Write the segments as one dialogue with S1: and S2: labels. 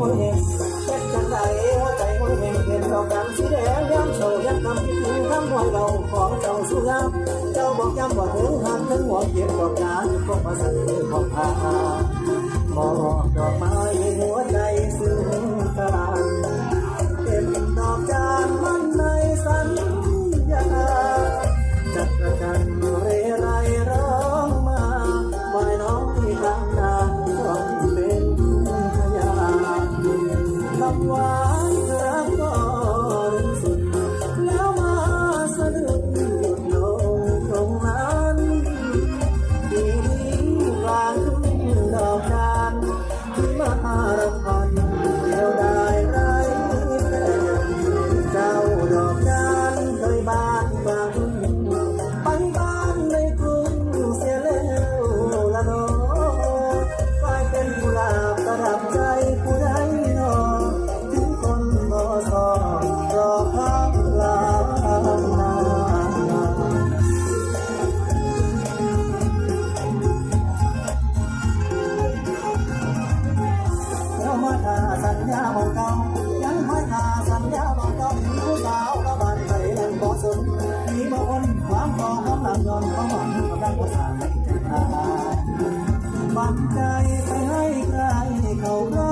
S1: hôn em chắc chắn là ế hoa tay hôn em tiền vào cảm xí để gắm sầu chắc cầm chính những thắm hoàng đầu khoảng trầu su gam châu bọc trăm và tướng hàn thân hoàng kiếm bọc cá không phải sẵn như hà mò đọc mai หัวใจ why. บ่อนความพอหอมหลังย้อนความหวังกำลังประสานใจบ้านใจไปให้ใครเขาใก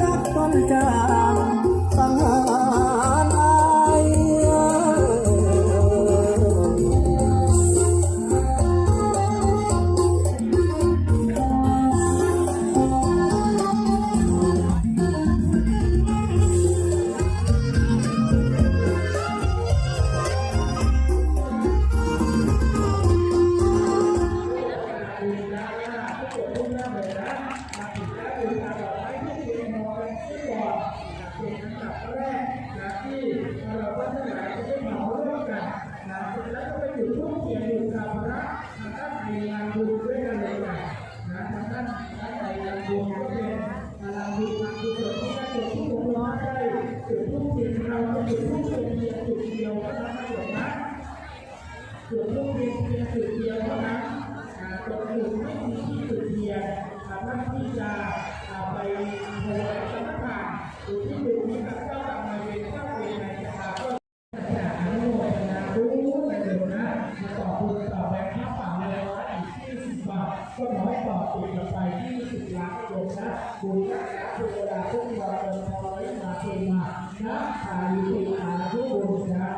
S1: รักต้องจา
S2: กามัรถที่จะไปหัวายสัทานหรืที่อยู่ที่กับเจ้ากรรมนายเวรเจ้าเวรในชะตาก็จะอนุโมทนารู้ใเดี๋ยนะมาตอบุญต่อแบงค์ห้าป่าเลยว่าอีกที่สิบบาทก็น้อยต่อปีกับไปที่สิบล้านโยมนะบุญรักษาเทวดาทุกวันเป็นทอไว้มาเทมานะอาลีอาทุบุญนะ